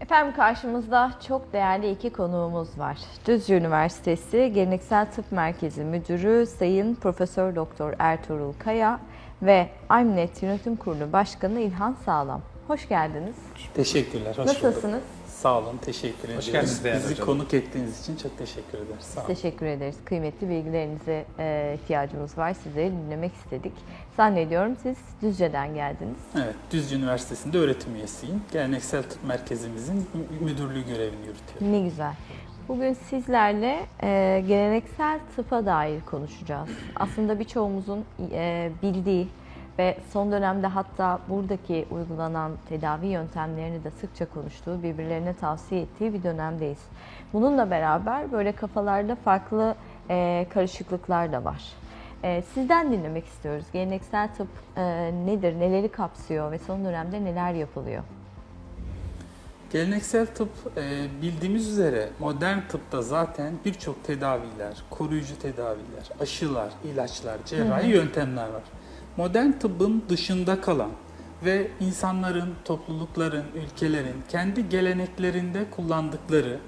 Efendim karşımızda çok değerli iki konuğumuz var. Düzce Üniversitesi Geleneksel Tıp Merkezi Müdürü Sayın Profesör Doktor Ertuğrul Kaya ve Aymnet Yönetim Kurulu Başkanı İlhan Sağlam. Hoş geldiniz. Teşekkürler. Hoş bulduk. Sağ olun. Teşekkür ediyoruz. geldiniz değerli Bizi hocam. konuk ettiğiniz için çok teşekkür ederiz. Sağ olun. Teşekkür ederiz. Kıymetli bilgilerinize e, ihtiyacımız var. Sizleri dinlemek istedik. Zannediyorum siz Düzce'den geldiniz. Evet, Düzce Üniversitesi'nde öğretim üyesiyim. Geleneksel Tıp Merkezimizin mü- müdürlüğü görevini yürütüyorum. Ne güzel. Bugün sizlerle e, geleneksel tıpa dair konuşacağız. Aslında birçoğumuzun e, bildiği ve son dönemde hatta buradaki uygulanan tedavi yöntemlerini de sıkça konuştuğu, birbirlerine tavsiye ettiği bir dönemdeyiz. Bununla beraber böyle kafalarda farklı e, karışıklıklar da var. E, sizden dinlemek istiyoruz. Geleneksel tıp e, nedir, neleri kapsıyor ve son dönemde neler yapılıyor? Geleneksel tıp e, bildiğimiz üzere modern tıpta zaten birçok tedaviler, koruyucu tedaviler, aşılar, ilaçlar, cerrahi yöntemler var. Modern tıbbın dışında kalan ve insanların, toplulukların, ülkelerin kendi geleneklerinde kullandıkları,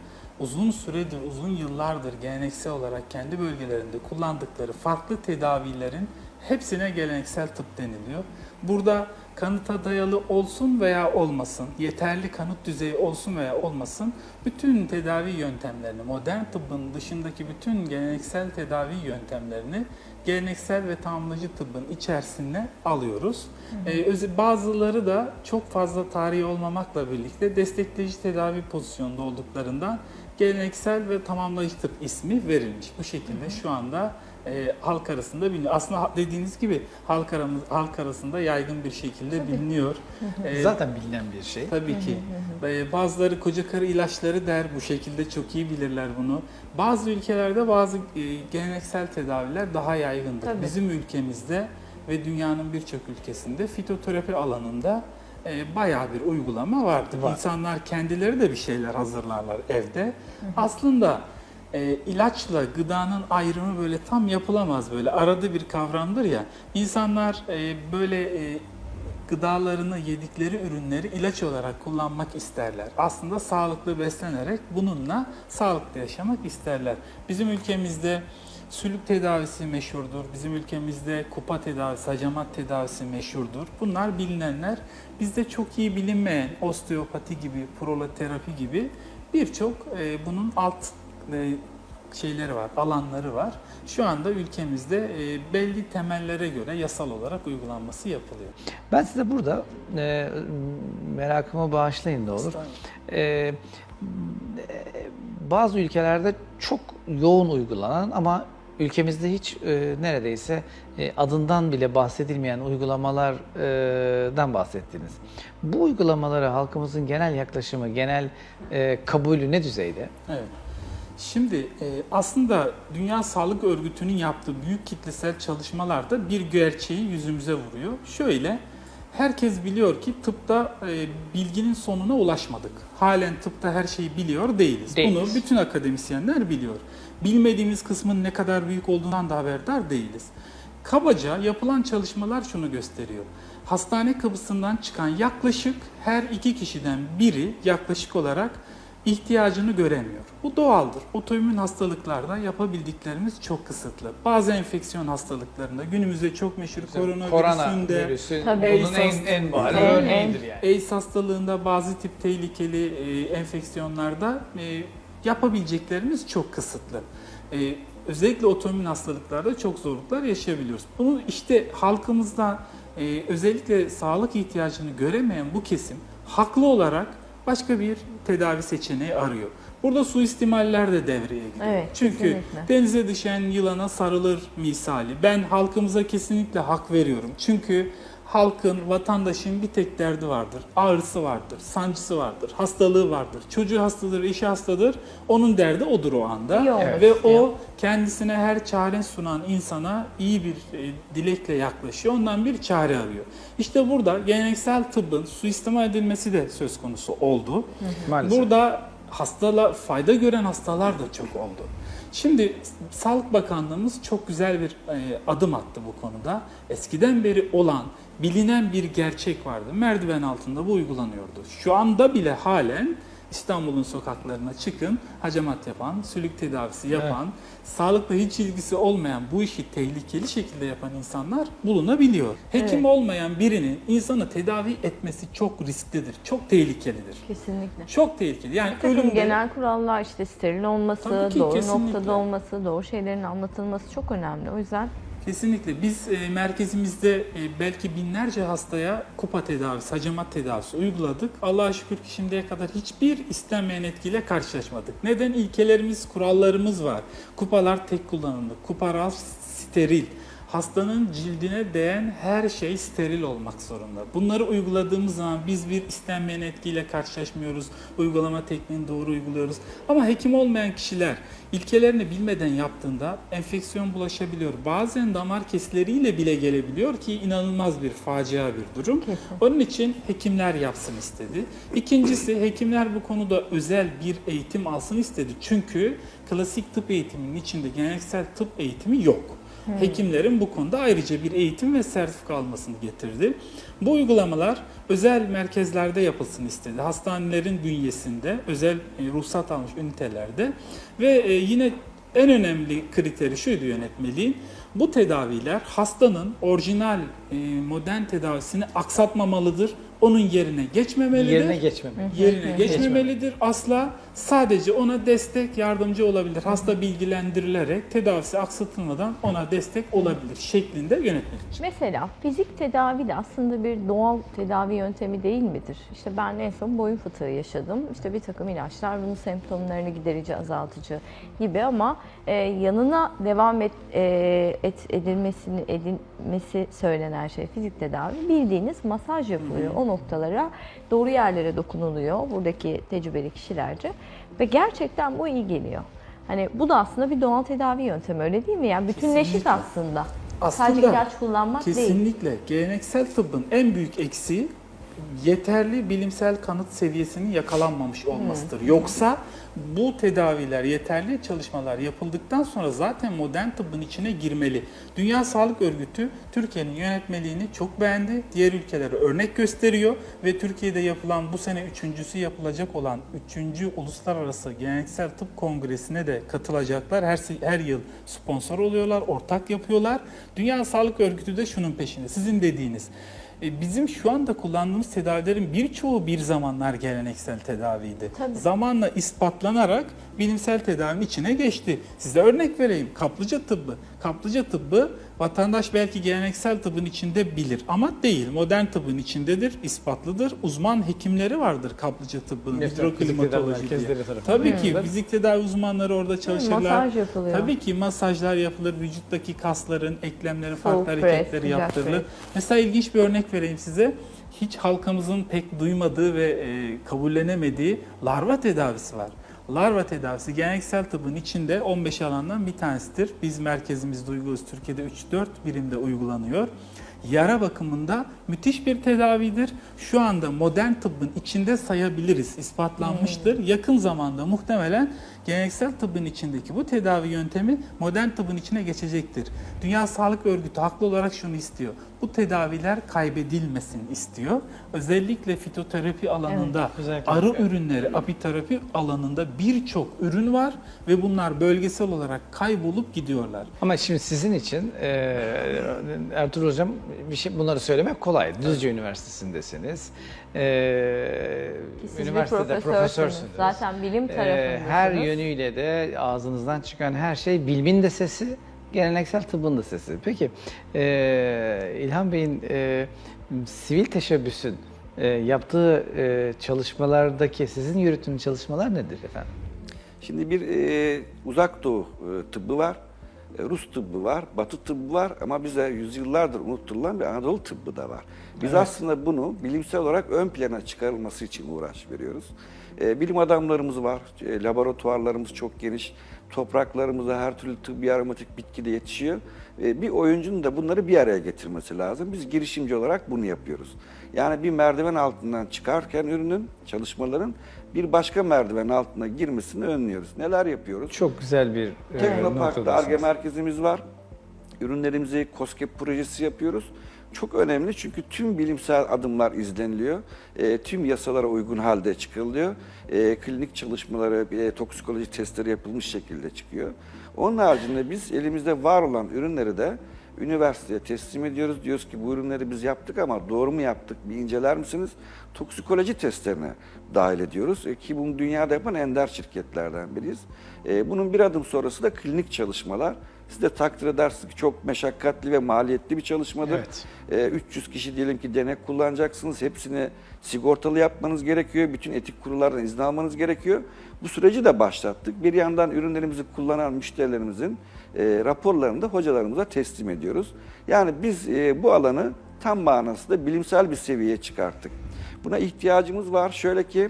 uzun süredir, uzun yıllardır geleneksel olarak kendi bölgelerinde kullandıkları farklı tedavilerin hepsine geleneksel tıp deniliyor. Burada kanıta dayalı olsun veya olmasın, yeterli kanıt düzeyi olsun veya olmasın, bütün tedavi yöntemlerini, modern tıbbın dışındaki bütün geleneksel tedavi yöntemlerini geleneksel ve tamamlayıcı tıbbın içerisine alıyoruz. Ee, öz- bazıları da çok fazla tarihi olmamakla birlikte destekleyici tedavi pozisyonunda olduklarından geleneksel ve tamamlayıcı tıp ismi verilmiş. Bu şekilde şu anda e, halk arasında biliniyor. Aslında dediğiniz gibi halk, aramız, halk arasında yaygın bir şekilde biliniyor. Ee, Zaten bilinen bir şey. Tabii ki. Ee, Bazıları koca karı ilaçları der, bu şekilde çok iyi bilirler bunu. Bazı ülkelerde bazı e, geleneksel tedaviler daha yaygındır. Tabii. Bizim ülkemizde ve dünyanın birçok ülkesinde fitoterapi alanında e, bayağı bir uygulama vardır. Var. İnsanlar kendileri de bir şeyler hazırlarlar evde. Aslında e, ilaçla gıdanın ayrımı böyle tam yapılamaz böyle arada bir kavramdır ya. İnsanlar e, böyle e, gıdalarını, yedikleri ürünleri ilaç olarak kullanmak isterler. Aslında sağlıklı beslenerek bununla sağlıklı yaşamak isterler. Bizim ülkemizde sülük tedavisi meşhurdur. Bizim ülkemizde kupa tedavisi, hacamat tedavisi meşhurdur. Bunlar bilinenler. Bizde çok iyi bilinmeyen osteopati gibi, proloterapi gibi birçok e, bunun alt e, şeyleri var, alanları var. Şu anda ülkemizde e, belli temellere göre yasal olarak uygulanması yapılıyor. Ben size burada e, merakımı bağışlayın da olur. E, bazı ülkelerde çok yoğun uygulanan ama ülkemizde hiç e, neredeyse e, adından bile bahsedilmeyen uygulamalardan bahsettiniz. Bu uygulamalara halkımızın genel yaklaşımı, genel e, kabulü ne düzeyde? Evet. Şimdi e, aslında Dünya Sağlık Örgütü'nün yaptığı büyük kitlesel çalışmalarda bir gerçeği yüzümüze vuruyor. Şöyle, herkes biliyor ki tıpta e, bilginin sonuna ulaşmadık. Halen tıpta her şeyi biliyor değiliz. Değiliz. Bunu bütün akademisyenler biliyor. Bilmediğimiz kısmın ne kadar büyük olduğundan da haberdar değiliz. Kabaca yapılan çalışmalar şunu gösteriyor. Hastane kapısından çıkan yaklaşık her iki kişiden biri yaklaşık olarak ihtiyacını göremiyor. Bu doğaldır. Otoimmün hastalıklarda yapabildiklerimiz çok kısıtlı. Bazı enfeksiyon hastalıklarında günümüzde çok meşhur koronavirüsünde, virüsü Tabii. bunun en, en bariz En- örneğidir yani. AIDS hastalığında bazı tip tehlikeli e, enfeksiyonlarda e, yapabileceklerimiz çok kısıtlı. E, özellikle otoimmün hastalıklarda çok zorluklar yaşayabiliyoruz. Bunu işte halkımızda e, özellikle sağlık ihtiyacını göremeyen bu kesim haklı olarak başka bir tedavi seçeneği arıyor. Burada suistimaller de devreye giriyor. Evet, Çünkü kesinlikle. denize düşen yılana sarılır misali. Ben halkımıza kesinlikle hak veriyorum. Çünkü halkın, vatandaşın bir tek derdi vardır. Ağrısı vardır, sancısı vardır, hastalığı vardır. Çocuğu hastadır, eşi hastadır. Onun derdi odur o anda. Olmak Ve o kendisine her çare sunan insana iyi bir e, dilekle yaklaşıyor. Ondan bir çare arıyor. İşte burada geleneksel tıbbın suistimal edilmesi de söz konusu oldu. Maalesef. Burada hastala fayda gören hastalar da çok oldu. Şimdi Sağlık Bakanlığımız çok güzel bir e, adım attı bu konuda. Eskiden beri olan bilinen bir gerçek vardı. Merdiven altında bu uygulanıyordu. Şu anda bile halen İstanbul'un sokaklarına çıkın, hacamat yapan, sülük tedavisi yapan, sağlıkla hiç ilgisi olmayan bu işi tehlikeli şekilde yapan insanlar bulunabiliyor. Hekim Evet. olmayan birinin insanı tedavi etmesi çok risklidir, çok tehlikelidir. Kesinlikle. Çok tehlikeli. Yani ölümde genel kurallar işte steril olması, ki, doğru kesinlikle. noktada olması, doğru şeylerin anlatılması çok önemli. O yüzden Kesinlikle. Biz e, merkezimizde e, belki binlerce hastaya kupa tedavisi, hacamat tedavisi uyguladık. Allah'a şükür ki şimdiye kadar hiçbir istenmeyen etkiyle karşılaşmadık. Neden? İlkelerimiz, kurallarımız var. Kupalar tek kullanımlık, kupa raf steril. Hastanın cildine değen her şey steril olmak zorunda. Bunları uyguladığımız zaman biz bir istenmeyen etkiyle karşılaşmıyoruz. Uygulama tekniğini doğru uyguluyoruz. Ama hekim olmayan kişiler ilkelerini bilmeden yaptığında enfeksiyon bulaşabiliyor. Bazen damar kesileriyle bile gelebiliyor ki inanılmaz bir facia bir durum. Onun için hekimler yapsın istedi. İkincisi hekimler bu konuda özel bir eğitim alsın istedi. Çünkü klasik tıp eğitiminin içinde geleneksel tıp eğitimi yok. Hekimlerin bu konuda ayrıca bir eğitim ve sertifika almasını getirdi. Bu uygulamalar özel merkezlerde yapılsın istedi. Hastanelerin bünyesinde, özel e, ruhsat almış ünitelerde ve e, yine en önemli kriteri şuydu yönetmeliğin. Bu tedaviler hastanın orijinal e, modern tedavisini aksatmamalıdır. Onun yerine geçmemelidir Yerine geçmem. yerine geçmemelidir. Asla sadece ona destek, yardımcı olabilir. Hasta bilgilendirilerek tedavisi aksatılmadan ona destek olabilir şeklinde yönetmelik. Mesela fizik tedavi de aslında bir doğal tedavi yöntemi değil midir? İşte ben en son boyun fıtığı yaşadım. İşte bir takım ilaçlar bunun semptomlarını giderici, azaltıcı gibi ama e, yanına devam et, e, et edilmesini edilmesi söylenen şey fizik tedavi. Bildiğiniz masaj yapılıyor. O noktalara doğru yerlere dokunuluyor buradaki tecrübeli kişilerce ve gerçekten bu iyi geliyor. Hani bu da aslında bir doğal tedavi yöntemi öyle değil mi? Yani bütünleşik Kesinlikle. aslında. Aslında Sadece ilaç kullanmak değil. Kesinlikle. Geleneksel tıbbın en büyük eksiği yeterli bilimsel kanıt seviyesinin yakalanmamış olmasıdır. Yoksa bu tedaviler, yeterli çalışmalar yapıldıktan sonra zaten modern tıbbın içine girmeli. Dünya Sağlık Örgütü Türkiye'nin yönetmeliğini çok beğendi. Diğer ülkelere örnek gösteriyor ve Türkiye'de yapılan bu sene üçüncüsü yapılacak olan 3. Uluslararası Geleneksel Tıp Kongresi'ne de katılacaklar. Her, her yıl sponsor oluyorlar, ortak yapıyorlar. Dünya Sağlık Örgütü de şunun peşinde. Sizin dediğiniz Bizim şu anda kullandığımız tedavilerin birçoğu bir zamanlar geleneksel tedaviydi. Tabii. Zamanla ispatlanarak bilimsel tedavinin içine geçti. Size örnek vereyim. Kaplıca tıbbı. Kaplıca tıbbı vatandaş belki geleneksel tıbbın içinde bilir ama değil. Modern tıbbın içindedir, ispatlıdır. Uzman hekimleri vardır kaplıca tıbbının, hidroklimatoloji diye. Tabii ki fizik tedavi uzmanları orada çalışırlar. masaj yapılıyor. Tabii ki masajlar yapılır, vücuttaki kasların, eklemlerin Soğuk farklı pres, hareketleri sıcak yaptırılır. pres. Mesela ilginç bir örnek vereyim size. Hiç halkımızın pek duymadığı ve e, kabullenemediği larva tedavisi var. Larva tedavisi geleneksel tıbbın içinde 15 alandan bir tanesidir. Biz merkezimizde uyguluyoruz. Türkiye'de 3-4 birimde uygulanıyor. Yara bakımında müthiş bir tedavidir. Şu anda modern tıbbın içinde sayabiliriz. ispatlanmıştır. Yakın zamanda muhtemelen geleneksel tıbbın içindeki bu tedavi yöntemi modern tıbbın içine geçecektir. Dünya Sağlık Örgütü haklı olarak şunu istiyor. Bu tedaviler kaybedilmesin istiyor. Özellikle fitoterapi alanında, özellikle. arı ürünleri, apiterapi alanında birçok ürün var ve bunlar bölgesel olarak kaybolup gidiyorlar. Ama şimdi sizin için e, Ertuğrul Hocam bir şey bunları söylemek kolay. Düzce Üniversitesi'ndesiniz. E, Siz bir üniversitede profesörsünüz. profesörsünüz. Zaten bilim E, tarafındasınız. her yönüyle de ağzınızdan çıkan her şey bilimin de sesi, geleneksel tıbbın da sesi. Peki e, İlhan Bey'in e, sivil teşebbüsün e, yaptığı e, çalışmalardaki sizin yürüttüğünüz çalışmalar nedir efendim? Şimdi bir e, uzak doğu e, tıbbı var, Rus tıbbı var, Batı tıbbı var ama bize yüzyıllardır unutturulan bir Anadolu tıbbı da var. Biz aslında bunu bilimsel olarak ön plana çıkarılması için uğraş veriyoruz. E, bilim adamlarımız var, e, laboratuvarlarımız çok geniş, topraklarımıza her türlü tıbbi aromatik bitki de yetişiyor. E, bir oyuncunun da bunları bir araya getirmesi lazım. Biz girişimci olarak bunu yapıyoruz. Yani bir merdiven altından çıkarken ürünün, çalışmaların bir başka merdiven altına girmesini önlüyoruz. Neler yapıyoruz? Çok güzel bir e, Teknopark'ta. ARGE merkezimiz var. Ürünlerimizi COSGAP projesi yapıyoruz. çok önemli çünkü tüm bilimsel adımlar izleniliyor. E, tüm yasalara uygun halde çıkılıyor. E, klinik çalışmaları, e, toksikoloji testleri yapılmış şekilde çıkıyor. Onun haricinde biz elimizde var olan ürünleri de üniversiteye teslim ediyoruz. Diyoruz ki bu ürünleri biz yaptık ama doğru mu yaptık bir inceler misiniz? Toksikoloji testlerine dahil ediyoruz. E, ki bunu dünyada yapan ender şirketlerden biriyiz. E, bunun bir adım sonrası da klinik çalışmalar. Siz de takdir edersiniz ki çok meşakkatli ve maliyetli bir çalışmadır. Evet. E, 300 kişi diyelim ki denek kullanacaksınız. Hepsini sigortalı yapmanız gerekiyor. Bütün etik kurullardan izin almanız gerekiyor. Bu süreci de başlattık. Bir yandan ürünlerimizi kullanan müşterilerimizin e, raporlarını da hocalarımıza teslim ediyoruz. Yani biz e, bu alanı tam manasında bilimsel bir seviyeye çıkarttık. Buna ihtiyacımız var. Şöyle ki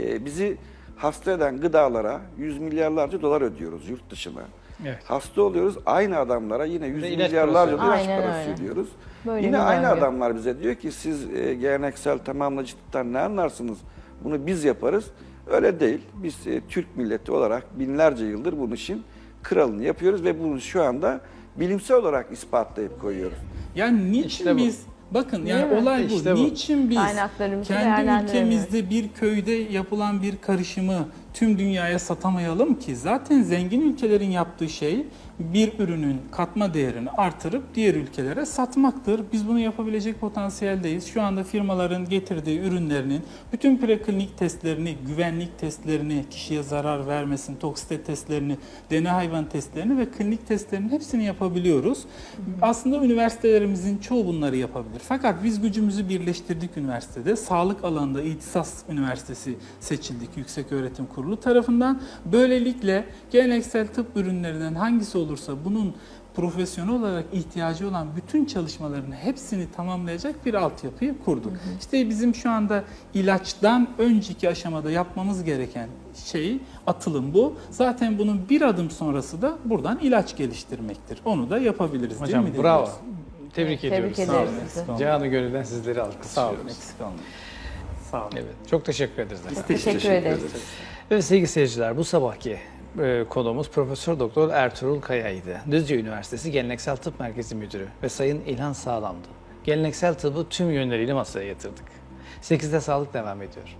e, bizi hasta eden gıdalara yüz milyarlarca dolar ödüyoruz yurt dışına. Evet. Hasta oluyoruz. Aynı adamlara yine yüz milyarlarca da ilaç parası ödüyoruz. Böyle yine aynı döngü. adamlar bize diyor ki siz e, geleneksel tamamlayıcılıktan ne anlarsınız? Bunu biz yaparız. Öyle değil. Biz e, Türk milleti olarak binlerce yıldır bu işin kralını yapıyoruz ve bunu şu anda bilimsel olarak ispatlayıp koyuyoruz. Yani niçin İşte bu. biz bakın yani mi? olay bu. İşte bu. Niçin biz Kaynaklarımızı kendi değerlendiremiyoruz. ülkemizde bir köyde yapılan bir karışımı tüm dünyaya satamayalım ki zaten zengin ülkelerin yaptığı şey bir ürünün katma değerini artırıp diğer ülkelere satmaktır. Biz bunu yapabilecek potansiyeldeyiz. Şu anda firmaların getirdiği ürünlerinin bütün preklinik testlerini, güvenlik testlerini, kişiye zarar vermesin, toksite testlerini, deney hayvan testlerini ve klinik testlerin hepsini yapabiliyoruz. Aslında üniversitelerimizin çoğu bunları yapabilir. Fakat biz gücümüzü birleştirdik üniversitede. Sağlık alanında İhtisas Üniversitesi seçildik Yüksek Öğretim Kurulu tarafından. Böylelikle geleneksel tıp ürünlerinden hangisi olursa bunun profesyonel olarak ihtiyacı olan bütün çalışmaların hepsini tamamlayacak bir altyapıyı kurduk. İşte bizim şu anda ilaçtan önceki aşamada yapmamız gereken şey atılım bu. Zaten bunun bir adım sonrası da buradan ilaç geliştirmektir. Onu da yapabiliriz Hocam değil mi? bravo. Tebrik Tebrik ediyoruz. ederiz eksik olmayın. Canı gönülden sizleri Sağ olun, alkışlıyoruz. eksik olmayın. Sağ olun. Evet, çok teşekkür ederiz. efendim. Teşekkür ederiz. Evet sevgili seyirciler bu sabahki e, konuğumuz Profesör Doktor Ertuğrul Kaya'ydı. Düzce Üniversitesi Geleneksel Tıp Merkezi Müdürü ve Sayın İlhan Sağlam'dı. Geleneksel tıbbı tüm yönleriyle masaya yatırdık. 8'de sağlık devam ediyor.